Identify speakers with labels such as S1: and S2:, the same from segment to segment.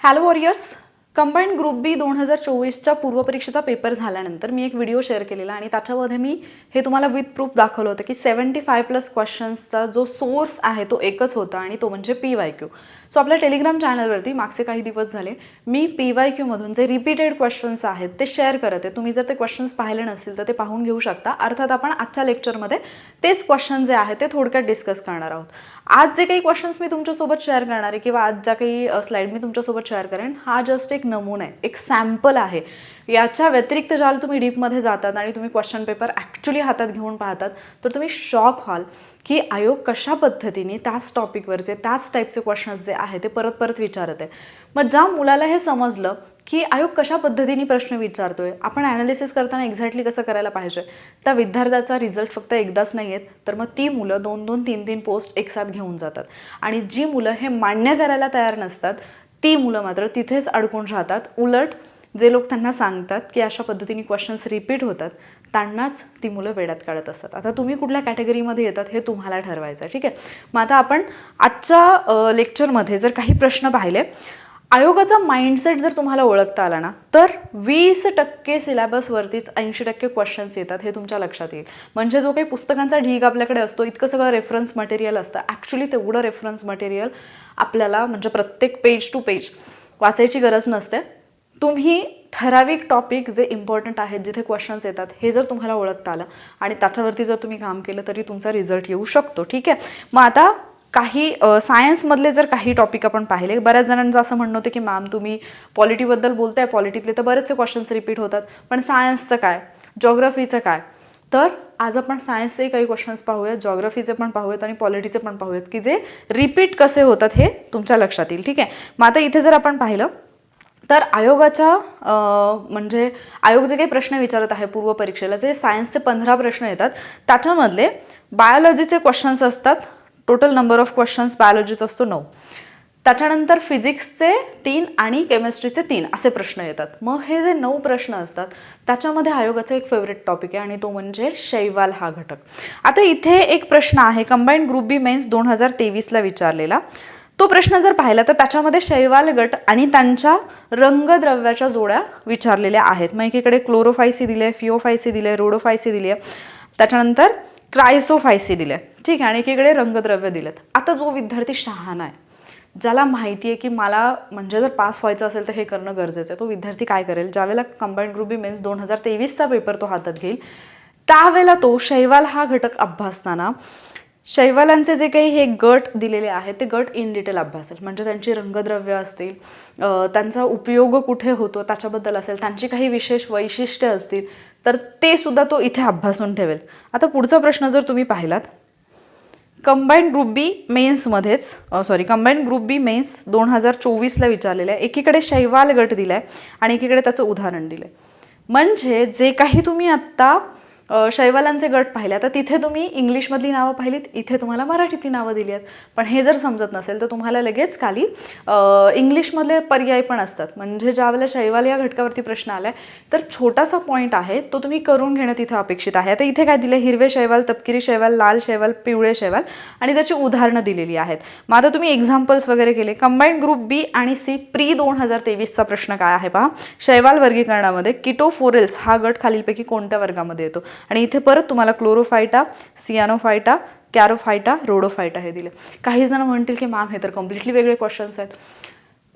S1: Hello warriors combined group B दोन हजार चोवीसच्या पूर्वपरीक्षेचा पेपर झाल्यानंतर मी एक व्हिडिओ शेअर केलेला आणि त्याच्यामध्ये मी हे तुम्हाला विथ प्रूफ दाखवलं होतं की सेवन्टी फाय प्लस क्वेश्चन्सचा जो सोर्स आहे तो एकच होता आणि तो म्हणजे पी वाय क्यू सो आपल्या टेलिग्राम चॅनलवरती मागचे काही दिवस झाले मी पी वाय क्यूमधून जे रिपीटेड क्वेश्चन्स आहेत ते शेअर करत आहे. तुम्ही जर ते क्वेश्चन्स पाहिले नसतील तर ते पाहून घेऊ शकता. अर्थात आपण आजच्या लेक्चरमध्ये तेच क्वेश्चन जे आहे ते थोडक्यात डिस्कस करणार आहोत. आज जे काही क्वेश्चन्स मी तुमच्यासोबत शेअर करणार आहे किंवा आज ज्या काही स्लाईड मी तुमच्यासोबत शेअर करेन हा जस्ट एक नमुना आहे. एक सॅम्पल आहे. याच्या व्यतिरिक्त ज्याला तुम्ही डीपमध्ये जातात आणि तुम्ही क्वेश्चन पेपर ॲक्च्युली हातात घेऊन पाहतात तर तुम्ही शॉक व्हाल की आयोग कशा पद्धतीने त्याच टॉपिकवरचे त्याच टाईपचे क्वेश्चन्स जे आहे ते परत परत विचारत आहे. मग ज्या मुलाला हे समजलं की आयोग कशा पद्धतीने प्रश्न विचारतो आहे आपण ॲनालिसिस करताना एक्झॅक्टली कसं करायला पाहिजे त्या विद्यार्थ्याचा रिझल्ट फक्त एकदाच नाही आहेत तर मग ती मुलं दोन दोन तीन तीन पोस्ट एकसाथ घेऊन जातात. आणि जी मुलं हे मान्य करायला तयार नसतात ती मुलं मात्र तिथेच अडकून राहतात उलट जे लोक त्यांना सांगतात की अशा पद्धतीने क्वेश्चन्स रिपीट होतात त्यांनाच ती मुलं वेड्यात काढत असतात. आता तुम्ही कुठल्या कॅटेगरीमध्ये येतात हे तुम्हाला ठरवायचं आहे ठीक आहे? मग आता आपण आजच्या लेक्चरमध्ये जर काही प्रश्न पाहिले आयोगाचा माइंडसेट जर तुम्हाला ओळखता आला ना तर वीस टक्के सिलेबसवरतीच ऐंशी टक्के क्वेश्चन्स येतात हे तुमच्या लक्षात येईल. म्हणजे जो काही पुस्तकांचा ढीग आपल्याकडे असतो इतकं सगळं रेफरन्स मटेरियल असतं. ॲक्च्युली तेवढं रेफरन्स मटेरियल आपल्याला म्हणजे प्रत्येक पेज टू पेज वाचायची गरज नसते. तुम्ही ठराविक टॉपिक जे इम्पॉर्टंट आहेत जिथे क्वेश्चन्स येतात हे जर तुम्हाला ओळखता आलं आणि त्याच्यावरती जर तुम्ही काम केलं तरी तुमचा रिझल्ट येऊ शकतो ठीक आहे? मग आता काही सायन्समधले जर काही टॉपिक आपण पाहिले बऱ्याच जणांचं असं म्हणणं होतं की मॅम तुम्ही पॉलिटीबद्दल बोलताय पॉलिटीतले तर बरेचसे क्वेश्चन्स रिपीट होतात पण सायन्सचं काय? जॉग्रफीचं काय? तर आज आपण सायन्सचे काही क्वेश्चन्स पाहूयात जॉग्रफीचे पण पाहूयात आणि पॉलिटीचे पण पाहूयात की जे रिपीट कसे होतात हे तुमच्या लक्षात येईल ठीक आहे? मग आता इथे जर आपण पाहिलं तर आयोगाच्या म्हणजे आयोग जे काही प्रश्न विचारत आहे पूर्व परीक्षेला जे सायन्सचे पंधरा प्रश्न येतात त्याच्यामधले बायोलॉजीचे क्वेश्चन्स असतात. टोटल नंबर ऑफ क्वेश्चन्स बायोलॉजीचा असतो नऊ. त्याच्यानंतर फिजिक्सचे तीन आणि केमिस्ट्रीचे तीन असे प्रश्न येतात. मग हे जे नऊ प्रश्न असतात त्याच्यामध्ये आयोगाचा एक फेवरेट टॉपिक आहे आणि तो म्हणजे शैवाल हा घटक. आता इथे एक प्रश्न आहे. कंबाईंड ग्रुप बी मेन्स दोन हजार तेवीसला विचारलेला. तो प्रश्न जर पाहिला तर त्याच्यामध्ये शैवाल गट आणि त्यांच्या रंगद्रव्याच्या जोड्या विचारलेल्या आहेत. मग एकीकडे क्लोरोफायसी दिले आहे फिओफायसी दिले रोडोफायसी दिली आहे. त्याच्यानंतर क्रायसोफायसी दिले ठीक आहे आणि एकीकडे रंगद्रव्य दिलेत. आता जो विद्यार्थी शहाणा आहे ज्याला माहिती आहे की मला म्हणजे जर पास व्हायचं असेल तर हे करणं गरजेचं आहे तो विद्यार्थी काय करेल? ज्यावेळेला कंबाईंड ग्रुप बी मेन्स दोन हजार तेवीसचा पेपर तो हातात घेईल त्यावेळेला तो शैवाल हा घटक अभ्यासताना शैवालांचे जे काही हे गट दिलेले आहेत ते गट इन डिटेल अभ्यासेल म्हणजे त्यांची रंगद्रव्य असतील त्यांचा उपयोग कुठे होतो त्याच्याबद्दल असेल त्यांची काही विशेष वैशिष्ट्य असतील तर ते सुद्धा तो इथे अभ्यासून ठेवेल. आता पुढचा प्रश्न जर तुम्ही पाहिलात combined group B मेन्समध्येच sorry combined group B mains दोन हजार चोवीसला विचारलेलं आहे एकीकडे शैवाल गट दिला आहे आणि एकीकडे त्याचं उदाहरण दिलं आहे म्हणजे जे काही तुम्ही आत्ता शैवालांचे गट पाहिले. आता तिथे तुम्ही इंग्लिशमधली नावं पाहिलीत इथे तुम्हाला मराठीतली नावं दिली आहेत पण हे जर समजत नसेल तर तुम्हाला लगेच खाली इंग्लिशमधले पर्याय पण असतात. म्हणजे ज्यावेळेला शैवाल या घटकावरती प्रश्न आला तर छोटासा पॉईंट आहे तो तुम्ही करून घेणं तिथे अपेक्षित आहे. आता इथे काय दिलं हिरवे शैवाल तपकिरी शैवाल लाल शैवाल पिवळे शैवाल आणि त्याची उदाहरणं दिलेली आहेत. मग आता तुम्ही एक्झाम्पल्स वगैरे केले. कंबाईंड ग्रुप बी आणि सी प्री दोन हजार तेवीसचा प्रश्न काय आहे पहा? शैवाल वर्गीकरणामध्ये किटोफोरेल्स हा गट खालीलपैकी कोणत्या वर्गामध्ये येतो? आणि इथे परत तुम्हाला क्लोरोफायटा सियानोफायटा कॅरोफायटा रोडोफायटा हे दिले. काही जण म्हणतील की मॅम हे तर कम्प्लिटली वेगळे क्वेश्चन्स आहेत.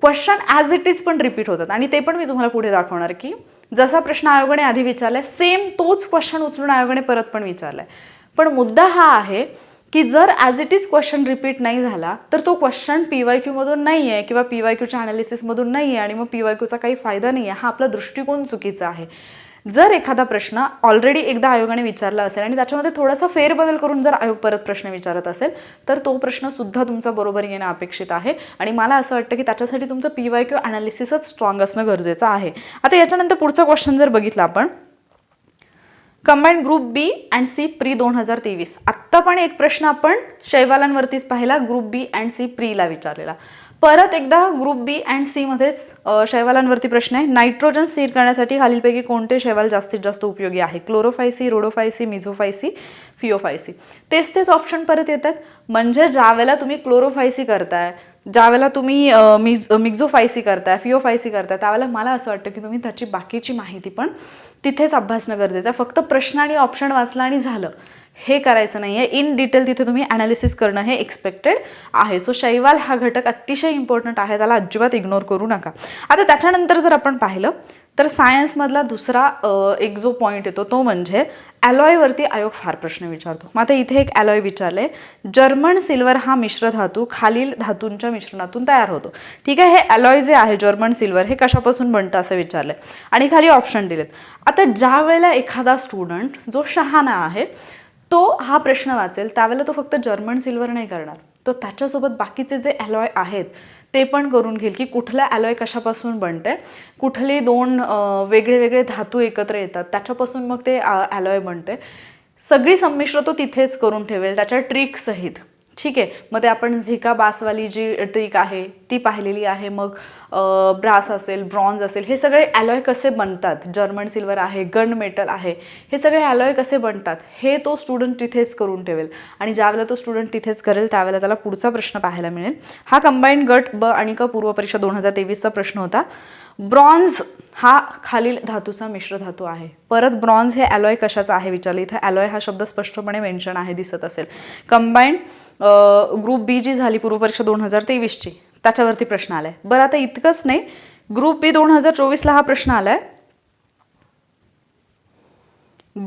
S1: क्वेश्चन ॲज इट इज पण रिपीट होतात. आणि ते पण मी तुम्हाला पुढे दाखवणार की जसा प्रश्न आयोगाने आधी विचारलाय सेम तोच क्वेश्चन उचलून आयोगाने परत पण विचारलाय. पण मुद्दा हा आहे की जर as it is question repeat नाही झाला तर तो क्वेश्चन पी वाय क्यूमधून नाही आहे किंवा पी वाय क्यूच्या अनालिसिसमधून नाही आहे आणि मग पी वाय क्यूचा काही फायदा नाही आहे हा आपला दृष्टिकोन चुकीचा आहे. जर एखादा प्रश्न ऑलरेडी एकदा आयोगाने विचारला असेल आणि त्याच्यामध्ये थोडासा फेरबदल करून जर आयोग परत प्रश्न विचारत असेल तर तो प्रश्न सुद्धा तुमचा बरोबर येणं अपेक्षित आहे. आणि मला असं वाटतं की त्याच्यासाठी तुमचं पी वाय क्यू अनालिसिसच स्ट्रॉंग असणं गरजेचं आहे. आता याच्यानंतर पुढचा क्वेश्चन जर बघितला आपण combined group B and C pre दोन हजार तेवीस. आत्ता पण एक प्रश्न आपण शैवालांवरतीच पाहिला ग्रुप बी अँड सी प्रीला विचारलेला. परत एकदा ग्रुप बी अँड सी मध्येच शैवालांवरती प्रश्न आहे. नायट्रोजन स्थिर करण्यासाठी खालीलपैकी कोणते शैवाल जास्तीत जास्त उपयोगी आहे? क्लोरोफायसी रोडोफायसी मिझोफायसी फिओफायसी तेच तेच ऑप्शन परत येतात. म्हणजे ज्या वेळेला तुम्ही क्लोरोफायसी करताय ज्यावेळेला तुम्ही मिज मिक्झोफायसी करताय फिओफायसी करताय त्यावेळेला मला असं वाटतं की तुम्ही त्याची बाकीची माहिती पण तिथेच अभ्यासणं गरजेचं आहे. फक्त प्रश्न आणि ऑप्शन वाचला आणि झालं. हे करायचं नाही आहे इन डिटेल तिथे तुम्ही ॲनालिसिस करणं हे एक्सपेक्टेड आहे. सो शैवाल हा घटक अतिशय इम्पॉर्टंट आहे. त्याला अजिबात इग्नोर करू नका. आता त्याच्यानंतर जर आपण पाहिलं तर सायन्समधला दुसरा एक जो पॉईंट येतो तो म्हणजे ॲलॉयवरती आयोग फार प्रश्न विचारतो. मग आता इथे एक ॲलॉय विचारले जर्मन सिल्वर हा मिश्र धातू खालील धातूंच्या मिश्रणातून तयार होतो. ठीक आहे हे ॲलॉय जे आहे जर्मन सिल्वर हे कशापासून बनतं असं विचारलंय आणि खाली ऑप्शन दिलेत. आता ज्या वेळेला एखादा स्टुडंट जो शहाणा आहे तो हा प्रश्न वाचेल त्यावेळेला तो फक्त जर्मन सिल्वर नाही करणार. तर त्याच्यासोबत बाकीचे जे ॲलॉय आहेत ते पण करून घेईल की कुठला ॲलॉय कशापासून बनते कुठले दोन वेगळे वेगळे धातू एकत्र येतात त्याच्यापासून मग ते ॲलॉय बनते सगळी संमिश्र तो तिथेच करून ठेवेल त्याच्या ट्रिकसहित ठीक आहे. मग ते आपण झिका बासवाली जी ट्रिक आहे ती पाहिलेली आहे. मग ब्रास असेल ब्रॉन्झ असेल हे सगळे ॲलॉय कसे बनतात? जर्मन सिल्वर आहे गन मेटल आहे हे सगळे ॲलॉय कसे बनतात? हे तो स्टुडंट तिथेच करून ठेवेल. आणि ज्यावेळेला तो स्टुडंट तिथेच करेल त्यावेळेला त्याला पुढचा प्रश्न पाहायला मिळेल. हा कंबाईंड गट ब आणि क पूर्व परीक्षा दोन हजार तेवीसचा प्रश्न होता. ब्रॉन्झ हा खालील धातूचा मिश्र धातू आहे. परत ब्रॉन्झ हे ॲलॉय कशाचा आहे विचारलं? इथं ॲलॉय हा शब्द स्पष्टपणे मेन्शन आहे दिसत असेल. कंबाईंड ग्रुप बी जी झाली पूर्व परीक्षा दोन हजार तेवीसची त्याच्यावरती प्रश्न आलाय. बरं आता इतकंच नाही. ग्रुप बी दोन हजार चोवीसला हा प्रश्न आलाय.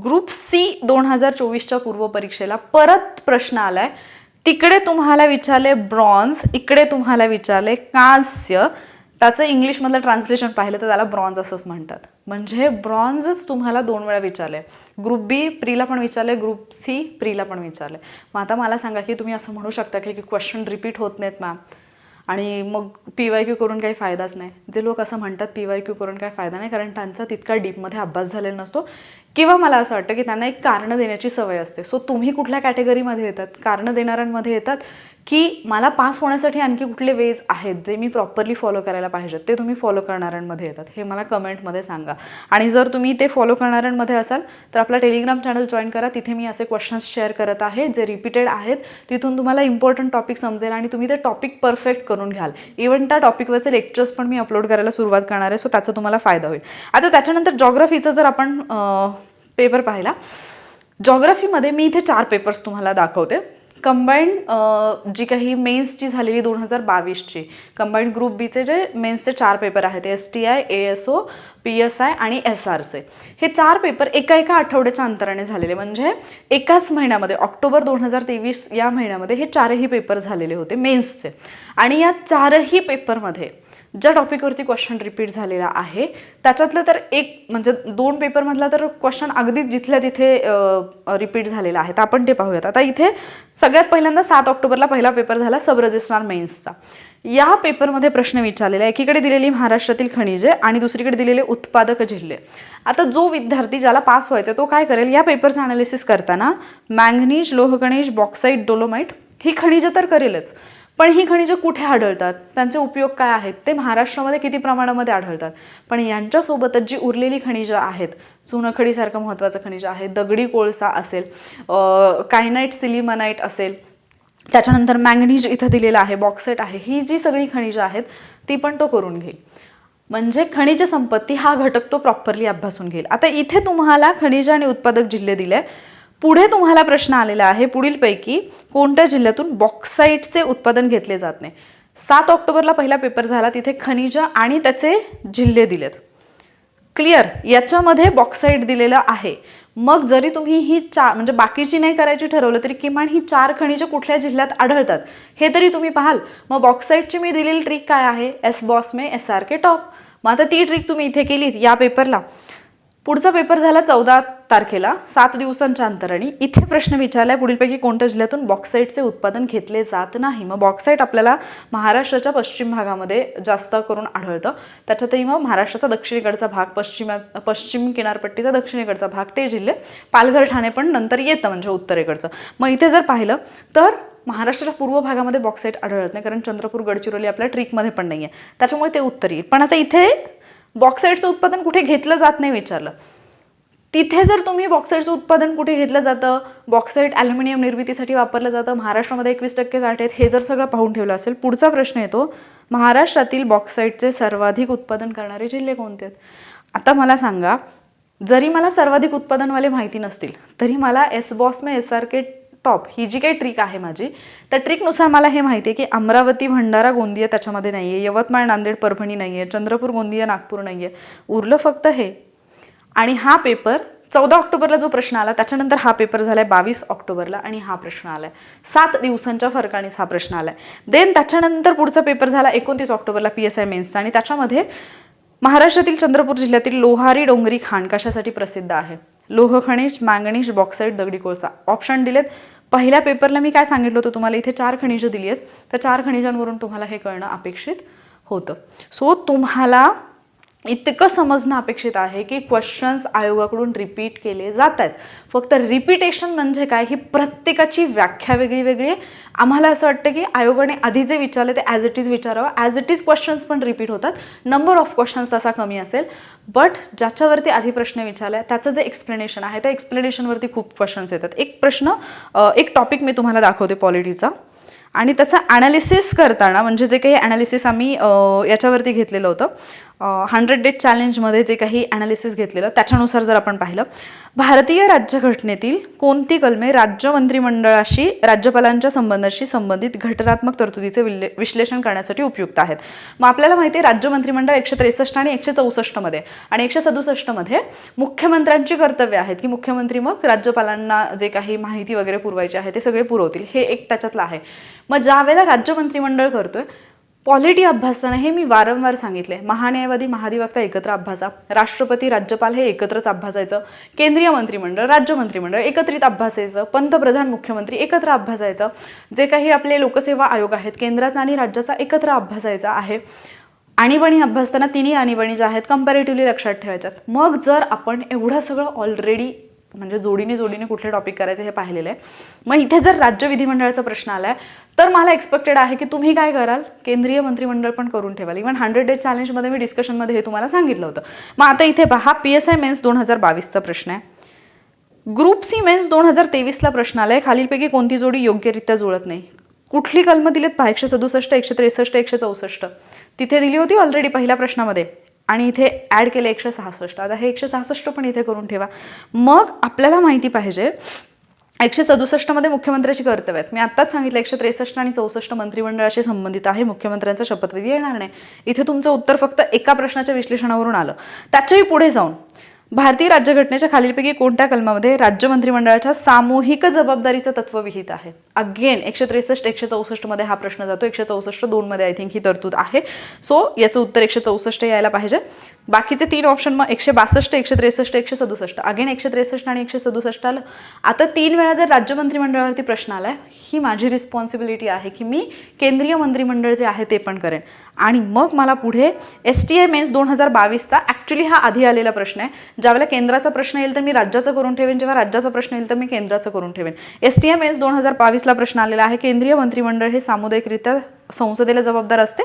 S1: ग्रुप सी दोन हजार चोवीसच्या पूर्व परीक्षेला परत प्रश्न आलाय. तिकडे तुम्हाला विचारले ब्रॉन्झ इकडे तुम्हाला विचारले कांस्य. त्याचं इंग्लिशमधलं ट्रान्सलेशन पाहिलं तर त्याला ब्रॉन्झ असंच म्हणतात. म्हणजे ब्रॉन्झच तुम्हाला दोन वेळा विचारले ग्रुप बी प्रीला पण विचारले ग्रुप सी प्रीला पण विचारले मग आता मला सांगा की तुम्ही असं म्हणू शकता की क्वेश्चन रिपीट होत नाहीत मॅम आणि मग पी वाय क्यू करून काही फायदाच नाही. जे लोक असं म्हणतात पी वाय क्यू करून काही फायदा नाही कारण त्यांचा तितका डीपमध्ये अभ्यास झालेला नसतो. किंवा मला असं वाटतं की त्यांना एक कारणं देण्याची सवय असते. सो तुम्ही कुठल्या कॅटेगरीमध्ये येतात? कारणं देणाऱ्यांमध्ये येतात की मला पास होण्यासाठी आणखी कुठले वेज आहेत जे मी प्रॉपरली फॉलो करायला पाहिजेत? ते तुम्ही फॉलो करणाऱ्यांमध्ये येतात. हे मला कमेंटमध्ये सांगा. आणि जर तुम्ही ते फॉलो करणाऱ्यांमध्ये असाल तर आपला टेलिग्राम चॅनल जॉईन करा. तिथे मी असे क्वेश्चन्स शेअर करत आहे जे रिपीटेड आहेत. तिथून तुम्हाला इम्पॉर्टंट टॉपिक समजेल आणि तुम्ही ते टॉपिक परफेक्ट करून घ्याल. इव्हन त्या टॉपिकवरचे लेक्चर्स पण मी अपलोड करायला सुरुवात करणार आहे. सो त्याचा तुम्हाला फायदा होईल. आता त्याच्यानंतर जॉग्रफीचं जर आपण पेपर पाहिला. जॉग्रफीमध्ये मी इथे चार पेपर्स तुम्हाला दाखवते. कंबाईंड जी काही मेन्सची झालेली दोन हजार बावीसची कंबाईंड ग्रुप बीचे जे मेन्सचे चार पेपर आहेत S T I A S O P S I आणि एस आरचे हे चार पेपर एका एका आठवड्याच्या अंतराने झालेले. म्हणजे एकाच महिन्यामध्ये ऑक्टोबर दोन हजार तेवीस या महिन्यामध्ये हे चारही पेपर झालेले होते मेन्सचे आणि या चारही पेपरमध्ये ज्या टॉपिकवरती क्वेश्चन रिपीट झालेला आहे त्याच्यातलं तर एक म्हणजे दोन पेपरमधला तर क्वेश्चन अगदी जिथल्या तिथे रिपीट झालेला आहे. तर आपण ते पाहूयात. आता इथे सगळ्यात पहिल्यांदा सात ऑक्टोबरला पहिला पेपर झाला सब रजिस्ट्रार मेन्सचा. या पेपरमध्ये प्रश्न विचारलेला आहे. एकीकडे दिलेली महाराष्ट्रातील खनिजे आणि दुसरीकडे दिलेले उत्पादक जिल्हे. आता जो विद्यार्थी ज्याला पास व्हायचा तो काय करेल? या पेपरचं अनालिसिस करताना मॅंगनीज लोहगणेश बॉक्साईट डोलोमाइट ही खनिजं तर करेलच. पण ही खनिजं कुठे आढळतात? त्यांचे उपयोग काय आहेत? ते महाराष्ट्रामध्ये किती प्रमाणामध्ये आढळतात? पण यांच्यासोबतच जी उरलेली खनिजं आहेत चुनखडीसारखं महत्त्वाचं खनिज आहे दगडी कोळसा असेल कायनाईट सिलिमनाईट असेल त्याच्यानंतर मॅंगनीज इथं दिलेलं आहे बॉक्सेट आहे ही जी सगळी खनिजं आहेत ती पण तो करून घेईल. म्हणजे खनिज संपत्ती हा घटक तो प्रॉपरली अभ्यासून घेईल. आता इथे तुम्हाला खनिज आणि उत्पादक जिल्हे दिले. पुढे तुम्हाला प्रश्न आलेला आहे पुढीलपैकी कोणत्या जिल्ह्यातून बॉक्साईटचे उत्पादन घेतले जात नाही? सात ऑक्टोबरला पहिला पेपर झाला तिथे खनिज आणि त्याचे जिल्हे दिलेत. क्लिअर? याच्यामध्ये बॉक्साईट दिलेलं आहे. मग जरी तुम्ही ही चार म्हणजे बाकीची नाही करायची ठरवलं तरी किमान ही चार खनिजं कुठल्या जिल्ह्यात आढळतात? हे तरी तुम्ही पाहाल. मग बॉक्साईटची मी दिलेली ट्रिक काय आहे? एस बॉस मे एस आर के टॉप मग आता ती ट्रिक तुम्ही इथे केलीत या पेपरला पुढचा पेपर झाला चौदा तारखेला. सात दिवसांच्या अंतराने. इथे प्रश्न विचारलाय पुढीलपैकी कोणत्या जिल्ह्यातून बॉक्साईटचे उत्पादन घेतले जात नाही? मग बॉक्साईट आपल्याला महाराष्ट्राच्या पश्चिम भागामध्ये जास्त करून आढळतं. त्याच्यातही मग महाराष्ट्राचा दक्षिणेकडचा भाग पश्चिमा पश्चिम किनारपट्टीचा दक्षिणेकडचा भाग ते जिल्हे पालघर ठाणे पण नंतर येतं म्हणजे उत्तरेकडचं. मग इथे जर पाहिलं तर महाराष्ट्राच्या पूर्व भागामध्ये बॉक्साईट आढळत नाही कारण चंद्रपूर गडचिरोली आपल्या ट्रिकमध्ये पण नाही आहे त्याच्यामुळे ते उत्तर येईल. पण आता इथे बॉक्साईटचं उत्पादन कुठे घेतलं जात नाही विचारलं. तिथे जर तुम्ही बॉक्साईटचं उत्पादन कुठे घेतलं जातं बॉक्साईट ॲल्युमिनियम निर्मितीसाठी वापरलं जातं महाराष्ट्रामध्ये एकवीस टक्के साठ आहेत हे जर सगळं पाहून ठेवलं असेल पुढचा प्रश्न येतो महाराष्ट्रातील बॉक्साईटचे सर्वाधिक उत्पादन करणारे जिल्हे कोणते आहेत? आता मला सांगा जरी मला सर्वाधिक उत्पादनवाले माहिती नसतील तरी मला एस बॉसमे एस आर के टॉप ही जी काही ट्रिक आहे माझी त्या ट्रिकनुसार मला हे माहिती आहे की अमरावती भंडारा गोंदिया त्याच्यामध्ये नाही आहे यवतमाळ नांदेड परभणी नाही आहे चंद्रपूर गोंदिया नागपूर नाही आहे उरलं फक्त हे. आणि हा पेपर चौदा ऑक्टोबरला जो प्रश्न आला त्याच्यानंतर हा पेपर झाला आहे बावीस ऑक्टोबरला आणि हा प्रश्न आलाय. सात दिवसांच्या फरकानेच हा प्रश्न आलाय. देन त्याच्यानंतर पुढचा पेपर झाला एकोणतीस ऑक्टोबरला पी एस आय मेन्सचा आणि त्याच्यामध्ये महाराष्ट्रातील चंद्रपूर जिल्ह्यातील लोहारी डोंगरी खाण कशासाठी प्रसिद्ध आहे? लोह खनिज मॅंगनीज बॉक्साईट दगडी कोळसा. ऑप्शन दिलेत. पहिल्या पेपरला मी काय सांगितलं होतं तुम्हाला? इथे चार खनिजं दिली आहेत. त्या चार खनिजांवरून तुम्हाला हे कळणं अपेक्षित होतं. सो तुम्हाला इतकं समजणं अपेक्षित आहे की क्वेश्चन्स आयोगाकडून रिपीट केले जात आहेत फक्त रिपिटेशन म्हणजे काय? ही प्रत्येकाची व्याख्या वेगळी वेगळी आहे. आम्हाला असं वाटतं की आयोगाने आधी जे विचारले ते ॲज इट इज विचारावं. ॲज इट इज क्वेश्चन्स पण रिपीट होतात. नंबर ऑफ क्वेश्चन्स तसा कमी असेल. बट ज्याच्यावरती आधी प्रश्न विचारला त्याचं जे एक्सप्लेनेशन आहे त्या एक्सप्लेनेशनवरती खूप क्वेश्चन्स येतात. एक प्रश्न एक टॉपिक मी तुम्हाला दाखवते पॉलिटीचा आणि त्याचं ॲनालिसिस करताना म्हणजे जे काही ॲनालिसिस आम्ही याच्यावरती घेतलेलं होतं. हंड्रेड डेट चॅलेंजमध्ये जे काही ॲनालिसिस घेतलेलं त्याच्यानुसार जर आपण पाहिलं भारतीय राज्यघटनेतील कोणती कलमे राज्य मंत्रिमंडळाशी राज्यपालांच्या संबंधाशी संबंधित घटनात्मक तरतुदीचे विल्ले विश्लेषण करण्यासाठी उपयुक्त आहेत? मग आपल्याला माहिती आहे राज्य मंत्रिमंडळ एकशे त्रेसष्ट आणि एकशे चौसष्टमध्ये आणि एकशे सदुसष्टमध्ये मुख्यमंत्र्यांची कर्तव्य आहेत की मुख्यमंत्री मग राज्यपालांना जे काही माहिती वगैरे पुरवायची आहे ते सगळे पुरवतील हे एक त्याच्यातलं आहे. मग ज्या वेळेला राज्य मंत्रिमंडळ करतोय पॉलिटी अभ्यासानं हे मी वारंवार सांगितले महान्यायवादी महाधिवक्ता एकत्र अभ्यासा. राष्ट्रपती राज्यपाल हे एकत्रच अभ्यासायचं. केंद्रीय मंत्रिमंडळ राज्य मंत्रिमंडळ एकत्रित अभ्यासायचं. पंतप्रधान मुख्यमंत्री एकत्र अभ्यासायचं. जे काही आपले लोकसेवा आयोग आहेत केंद्राचा आणि राज्याचा एकत्र अभ्यासायचा आहे. आणीबाणी अभ्यासताना तिन्ही आणीबाणी ज्या आहेत कम्पॅरेटिव्हली लक्षात ठेवायच्यात. मग जर आपण एवढं सगळं ऑलरेडी म्हणजे जोडीने जोडीने कुठले टॉपिक करायचे हे पाहिलेलं. आहे मग इथे जर राज्य विधिमंडळाचा प्रश्न आलाय तर मला एक्सपेक्टेड आहे की तुम्ही काय कराल? केंद्रीय मंत्रिमंडळ पण करून ठेवाल. इव्हन हंड्रेड डेज चॅलेंजमध्ये मी डिस्कशनमध्ये हे तुम्हाला सांगितलं होतं. मग आता इथे पहा पी एस आय मेन्स दोन हजार बावीसचा प्रश्न आहे. ग्रुप सी मेन्स दोन हजार तेवीसला प्रश्न आलाय खालीलपैकी कोणती जोडी योग्यरित्या जुळत नाही? कुठली कलमं दिलीत? पहा एकशे सदुसष्ट एकशे त्रेसष्ट एकशे चौसष्ट? तिथे दिली होती ऑलरेडी पहिल्या प्रश्नामध्ये. आणि इथे ॲड केले एकशे सहासष्ट. आता हे एकशे सहासष्ट पण इथे करून ठेवा. मग आपल्याला माहिती पाहिजे एकशे सदुसष्टमध्ये मुख्यमंत्र्याची कर्तव्य आहेत. मी आत्ताच सांगितलं एकशे त्रेसष्ट आणि चौसष्ट मंत्रिमंडळाशी संबंधित आहे मुख्यमंत्र्यांचा शपथविधी येणार नाही. इथे तुमचं उत्तर फक्त एका प्रश्नाच्या विश्लेषणावरून आलं. त्याच्याही पुढे जाऊन भारतीय राज्यघटनेच्या खालीलपैकी कोणत्या कलमामध्ये राज्य मंत्रिमंडळाच्या सामूहिक जबाबदारीचं तत्व विहित आहे? अगेन एकशे त्रेसष्ट एकशे चौसष्टमध्ये हा प्रश्न जातो. एकशे चौसष्ट दोनमध्ये आय थिंक ही तरतूद आहे. सो याचं उत्तर एकशे चौसष्ट यायला पाहिजे. बाकीचे तीन ऑप्शन मग एकशे बासष्ट एकशे त्रेसष्ट एकशे सदुसष्ट अगेन एकशे त्रेसष्ट आणि एकशे सदुसष्ट आलं. आता तीन वेळा जर राज्य मंत्रिमंडळावरती प्रश्न आलाय ही माझी रिस्पॉन्सिबिलिटी आहे की मी केंद्रीय मंत्रिमंडळ जे आहे ते पण करेन. आणि मग मला पुढे एस टी आय मेन्स दोन हजार बावीसचा ॲक्च्युली हा आधी आलेला प्रश्न आहे. ज्यावेळेला केंद्राचा प्रश्न येईल तर मी राज्याचं करून ठेवेन जेव्हा राज्याचा प्रश्न येईल तर मी केंद्राचं करून ठेवेन. एस टी एम एस दोन हजार बावीसला प्रश्न आलेला आहे. केंद्रीय मंत्रिमंडळ हे सामुदायिकरित्या संसदेला जबाबदार असते.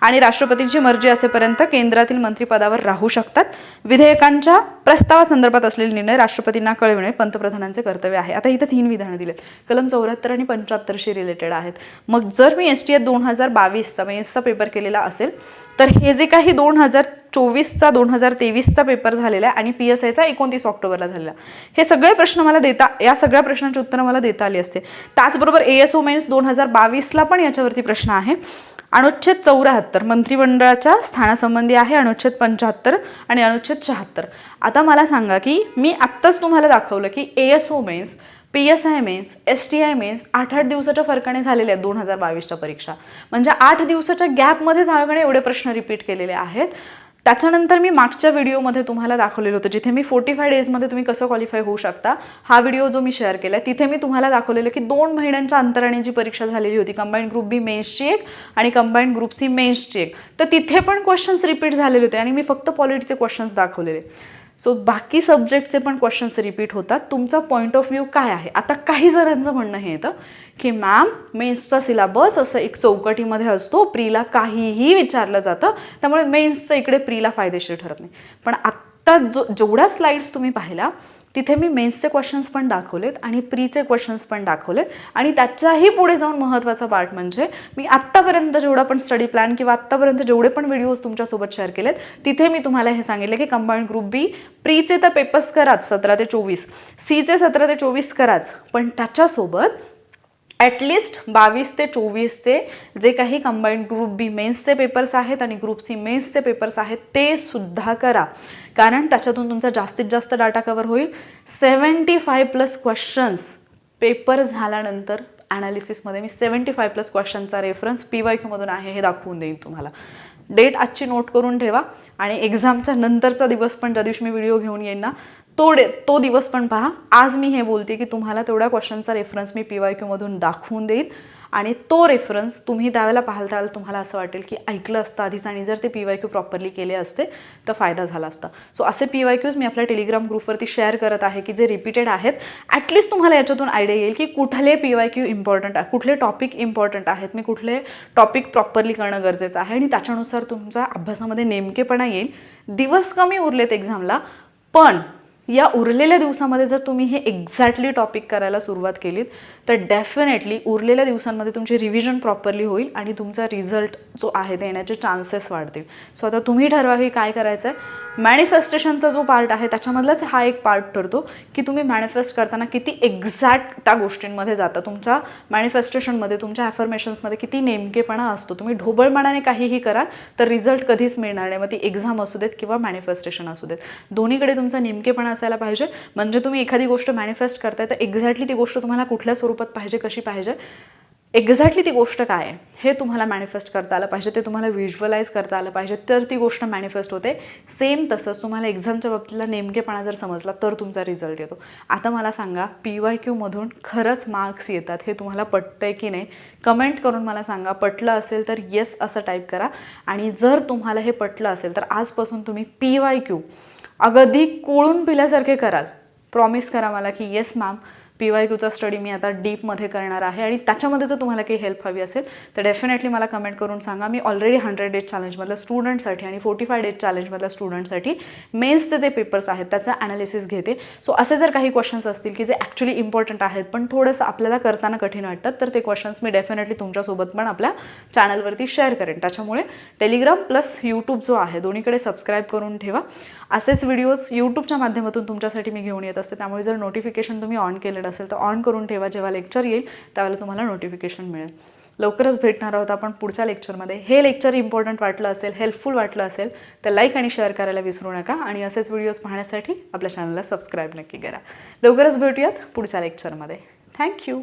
S1: आणि राष्ट्रपतींची मर्जी असेपर्यंत केंद्रातील मंत्रिपदावर राहू शकतात. विधेयकांच्या प्रस्तावासंदर्भात असलेले निर्णय राष्ट्रपतींना कळविणे पंतप्रधानांचे कर्तव्य आहे. आता इथं तीन विधानं दिलेत. कलम चौऱ्याहत्तर आणि पंच्याहत्तरशी रिलेटेड आहेत. मग जर मी एस टी एस दोन हजार बावीसचा मेन्सचा पेपर केलेला असेल तर हे जे काही दोन हजार चोवीसचा दोन हजार तेवीसचा पेपर झालेला आहे आणि पी एस आयचा एकोणतीस ऑक्टोबरला झालेला हे सगळे प्रश्न मला देता या सगळ्या प्रश्नांची उत्तरं मला देता आली असते. त्याचबरोबर ए एस ओ मेन्स दोन हजार बावीसला पण याच्यावरती प्रश्न आहे अनुच्छेद चौऱ्याहत्तर मंत्रिमंडळाच्या स्थानासंबंधी आहे अनुच्छेद पंच्याहत्तर आणि अनुच्छेद शहात्तर. आता मला सांगा की मी आत्ताच तुम्हाला दाखवलं की A S O mains P S I mains S T I mains आठ आठ दिवसाच्या फरकाने झालेल्या आहेत दोन हजार बावीसच्या परीक्षा. म्हणजे आठ दिवसाच्या गॅपमध्ये झाल्याकडे एवढे प्रश्न रिपीट केलेले आहेत. त्याच्यानंतर मी मागच्या व्हिडिओमध्ये तुम्हाला दाखवलेलं होतं जिथे मी फोर्टी फाय डेजमध्ये तुम्ही कसं क्वालिफाय होऊ शकता हा व्हिडिओ जो मी शेअर केला तिथे मी तुम्हाला दाखवलेलं की दोन महिन्यांच्या अंतराने जी परीक्षा झालेली होती कंबाईंड ग्रुप बी मेन्सची एक आणि कंबाईंड ग्रुप सी मेन्सची एक तर तिथे पण क्वेश्चन्स रिपीट झालेले होते आणि मी फक्त पॉलिटीचे क्वेश्चन्स दाखवलेले. सो बाकी सब्जेक्टचे पण क्वेश्चन्स रिपीट होतात. तुमचा पॉईंट ऑफ व्ह्यू काय आहे? आता काही जणांचं म्हणणं हे येतं की मॅम मेन्सचा सिलेबस असं एक चौकटीमध्ये असतो. प्रीला काहीही विचारलं जातं. त्यामुळे मेन्सचं इकडे प्रीला फायदेशीर ठरत नाही. पण आत्ता जो जेवढ्या स्लाइड्स तुम्ही पाहिला तिथे मी मेन्सचे क्वेश्चन्स पण दाखवलेत आणि प्रीचे क्वेश्चन्स पण दाखवलेत. आणि त्याच्याही पुढे जाऊन महत्त्वाचा पार्ट म्हणजे मी आत्तापर्यंत जेवढा पण स्टडी प्लॅन किंवा आत्तापर्यंत जेवढे पण व्हिडिओज तुमच्यासोबत शेअर केलेत तिथे मी तुम्हाला हे सांगितलं की कंबाईंड ग्रुप बी प्रीचे तर पेपर्स कराच सतरा ते चोवीस. सीचे सतरा ते चोवीस कराच. पण त्याच्यासोबत ॲटलिस्ट बावीस ते चोवीसचे जे काही कंबाईंड ग्रुप बी मेन्सचे पेपर्स आहेत आणि ग्रुप सी मेन्सचे पेपर्स आहेत ते सुद्धा करा. कारण त्याच्यातून तुमचा जास्तीत जास्त डाटा कवर होईल. Seventy five plus questions paper झाल्यानंतर ॲनालिसिसमध्ये मी सेवन्टी फाय प्लस क्वेश्चनचा रेफरन्स पी वाय क्यूमधून आहे हे दाखवून देईन तुम्हाला. डेट आजची नोट करून ठेवा. आणि एक्झामच्या नंतरचा दिवस पण ज्या दिवशी मी व्हिडिओ घेऊन येईन ना तो डे तो दिवस पण पहा. आज मी हे बोलते की तुम्हाला तेवढ्या क्वेश्चनचा रेफरन्स मी पी वाय क्यूमधून दाखवून देईन आणि तो रेफरन्स तुम्ही त्यावेळेला पाहाल त्यावेळेला तुम्हाला असं वाटेल की ऐकलं असतं आधीच आणि जर ते पी वाय क्यू प्रॉपरली केले असते तर फायदा झाला असता. सो असे पी वाय क्यूज मी आपल्या टेलिग्राम ग्रुपवरती शेअर करत आहे की जे रिपीटेड आहेत ॲटलिस्ट तुम्हाला याच्यातून आयडिया येईल की कुठले पी वाय क्यू इम्पॉर्टंट आहे कुठले टॉपिक इम्पॉर्टंट आहेत. मी कुठले टॉपिक प्रॉपरली करणं गरजेचं आहे आणि त्याच्यानुसार तुमच्या अभ्यासामध्ये नेमकेपणा येईल. दिवस कमी उरलेत एक्झामला पण या उरलेल्या दिवसामध्ये जर तुम्ही हे एक्झॅक्टली टॉपिक करायला सुरुवात केलीत तर डेफिनेटली उरलेल्या दिवसांमध्ये तुमची रिव्हिजन प्रॉपरली होईल आणि तुमचा रिझल्ट जो आहे ते येण्याचे चान्सेस वाढतील. सो आता तुम्ही ठरवा की काय करायचं आहे मॅनिफेस्टेशनचा जो पार्ट आहे त्याच्यामधलाच हा एक पार्ट ठरतो की तुम्ही मॅनिफेस्ट करताना किती एक्झॅक्ट त्या गोष्टींमध्ये जाता. तुमच्या मॅनिफेस्टेशनमध्ये तुमच्या ॲफर्मेशन्समध्ये किती नेमकेपणा असतो. तुम्ही ढोबळपणाने काहीही कराल तर रिझल्ट कधीच मिळणार नाही. मग ती एक्झाम असू देत किंवा मॅनिफेस्टेशन असू देत. दोन्हीकडे तुमचा नेमकेपणा असायला पाहिजे. म्हणजे तुम्ही एखादी गोष्ट मॅनिफेस्ट करताय तर एक्झॅक्टली ती गोष्ट तुम्हाला कुठल्या स्वरूपात पाहिजे कशी पाहिजे? एक्झॅक्टली ती गोष्ट काय आहे हे तुम्हाला मॅनिफेस्ट करता आलं पाहिजे ते तुम्हाला व्हिज्युअलाइज करता आलं पाहिजे तर ती गोष्ट मॅनिफेस्ट होते. सेम तसंच तुम्हाला एक्झामच्या बाबतीतला नेमकेपणा जर समजला तर तुमचा रिझल्ट येतो. आता मला सांगा पी वाय क्यूमधून खरंच मार्क्स येतात हे तुम्हाला पटतंय की नाही? कमेंट करून मला सांगा पटलं असेल तर येस असं टाईप करा. आणि जर तुम्हाला हे पटलं असेल तर आजपासून तुम्ही पी वाय क्यू अगदी कोळून पिल्यासारखे कराल. प्रॉमिस करा मला की येस मॅम पी वाय क्यूचा स्टडी मी आता डीपमध्ये करणार आहे आणि त्याच्यामध्ये जर तुम्हाला काही हेल्प हवी असेल तर डेफिनेटली मला कमेंट करून सांगा. मी ऑलरेडी हंड्रेड डेज चॅलेंजमधल्या स्टुडंटसाठी आणि फोर्टी फाय डेज चॅलेंजमधल्या स्टुडंटसाठी मेन्सचे जे पेपर्स आहेत त्याचं ॲनालिसिस घेते. सो असे जर काही क्वेश्चन्स असतील की जे ॲक्च्युली इम्पॉर्टंट आहेत पण थोडंसं आपल्याला करताना कठीण वाटतात तर ते क्वेश्चन्स मी डेफिनेटली तुमच्यासोबत पण आपल्या चॅनलवरती शेअर करेन. त्याच्यामुळे टेलिग्राम प्लस यूट्यूब जो आहे दोन्हीकडे सबस्क्राईब करून ठेवा. असेच व्हिडिओज यूट्यूबच्या माध्यमातून तुमच्यासाठी मी घेऊन येत असते. त्यामुळे जर नोटिफिकेशन तुम्ही ऑन केलं केलेलं असेल तर ऑन करून ठेवा जेव्हा लेक्चर येईल त्यावेळेला तुम्हाला नोटिफिकेशन मिळेल. लवकरच भेटणार आहोत आपण पुढच्या लेक्चरमध्ये हे लेक्चर इम्पॉर्टंट वाटलं असेल हेल्पफुल वाटलं असेल तर लाईक आणि शेअर करायला विसरू नका आणि असेच व्हिडिओज पाहण्यासाठी आपल्या चॅनलला सबस्क्राईब नक्की करा. लवकरच भेटूयात पुढच्या लेक्चरमध्ये थँक्यू